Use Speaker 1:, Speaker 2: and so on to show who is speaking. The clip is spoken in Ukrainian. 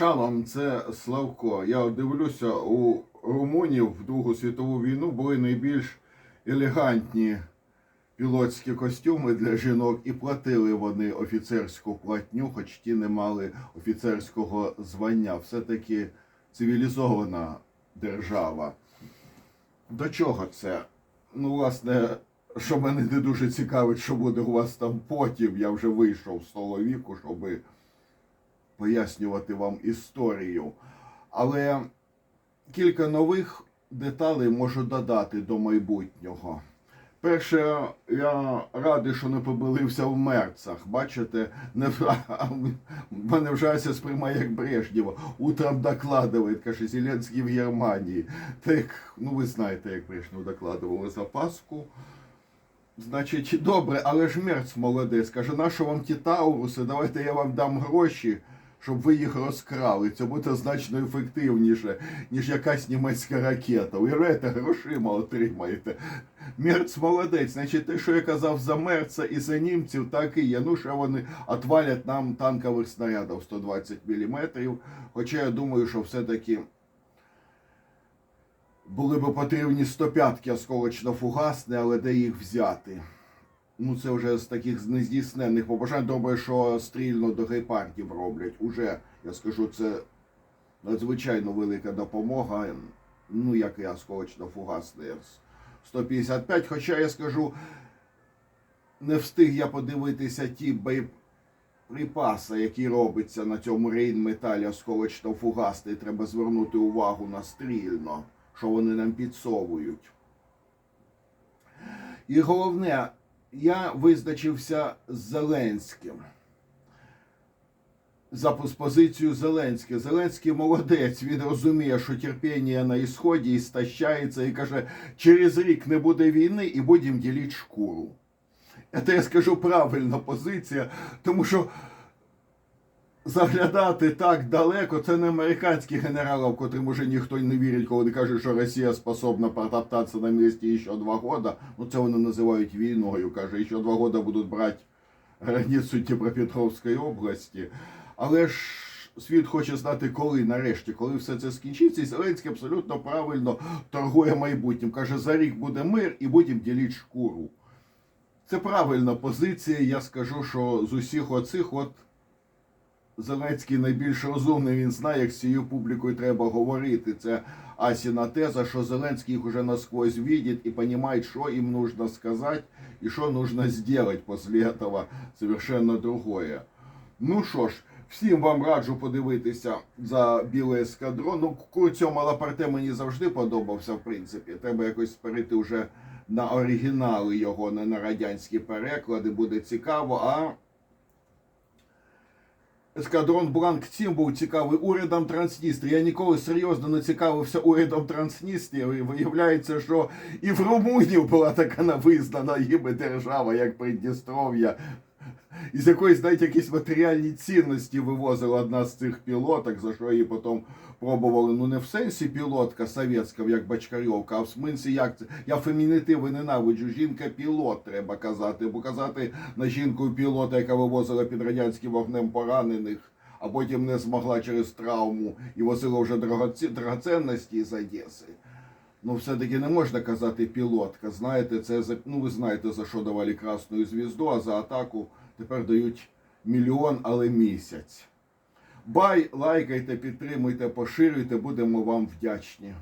Speaker 1: Шалом, це Славко. Я дивлюся, у румунів в Другу світову війну були найбільш елегантні пілотські костюми для жінок, і платили вони офіцерську платню, хоч ті не мали офіцерського звання. Все-таки цивілізована держава. До чого це? Ну, власне, що мене не дуже цікавить, що буде у вас там потім. Я вже вийшов з того віку, щоби пояснювати вам історію. Але кілька нових деталей можу додати до майбутнього. Перше, я радий, що не побилився в мерцах. Бачите, не мене вже Ася сприймає як Брежнєва. Утром докладує, каже, Зеленський в Германії. Так, ну ви знаєте, як Брежнєв докладували за Пасху. Значить, добре, але ж Мерц молодець. Каже, нащо вам ті Тауруси? Давайте я вам дам гроші, щоб ви їх розкрали. Це буде значно ефективніше, ніж якась німецька ракета. Уявляєте, грошима отримаєте. Мерц молодець. Значить, те, що я казав за Мерца і за німців, так і є. Ну, що вони отвалять нам танкових снарядів 120 мм. Хоча я думаю, що все-таки були б потрібні 105-ки осколочно-фугасні, але де їх взяти? Ну, це вже з таких нездійсненних побажань. Добре, що стрільно до гейпардів роблять. Уже, я скажу, це надзвичайно велика допомога. Ну, як і осколочно-фугасний 155. Хоча я скажу, не встиг я подивитися ті боєприпаси, які робиться на цьому рейн-металі осколочно-фугасний. Треба звернути увагу на стрільно, що вони нам підсовують. І головне, я визначився з Зеленським. За позицію Зеленського. Зеленський молодець, він розуміє, що терпіння на ісході і стащається і каже, через рік не буде війни і будемо ділити шкуру. Це я скажу правильна позиція, тому що заглядати так далеко, це не американський генералів, котрим уже ніхто не вірить, коли кажуть, що Росія способна протоптатися на місці ще два роки. Ну це вони називають війною. Каже, ще два роки будуть брати границю Дніпропетровської області. Але ж світ хоче знати, коли нарешті, коли все це скінчиться. І Зеленський абсолютно правильно торгує майбутнім. Каже, за рік буде мир і будемо ділити шкуру. Це правильна позиція. Я скажу, що з усіх оцих от. Зеленський найбільш розумний, він знає, як з цією публікою треба говорити. Це Асіна теза, що Зеленський їх уже насквозь видить і розуміє, що їм нужно сказати і що нужно зробити після цього совершенно другое. Ну що ж, всім вам раджу подивитися за білий ескадрон. Ну, Курцьо Малапарте мені завжди подобався, в принципі. Треба якось перейти вже на оригінали його, не на радянські переклади, буде цікаво. а... Ескадрон Бланк Тім був цікавий урядом Трансністрії. Я ніколи серйозно не цікавився урядом Трансністрії. Виявляється, що і в Румунії була така визнана їм держава, як Придністров'я. Із якоїсь, знаєте, якісь матеріальні цінності вивозила одна з цих пілоток, за що її потім пробували. Ну не в сенсі пілотка совєтська, як Бачкарьовка, а в смислі, як це. Я фемінітиви ненавиджу. Жінка-пілот треба казати, бо казати на жінку пілота, яка вивозила під радянським вогнем поранених, а потім не змогла через травму і возила вже драгоценності з Одеси. Ну, все-таки не можна казати пілотка. Знаєте, це за ну ви знаєте за що давали красну звізду, а за атаку тепер дають мільйон, але місяць. Бай, лайкайте, підтримуйте, поширюйте, будемо вам вдячні.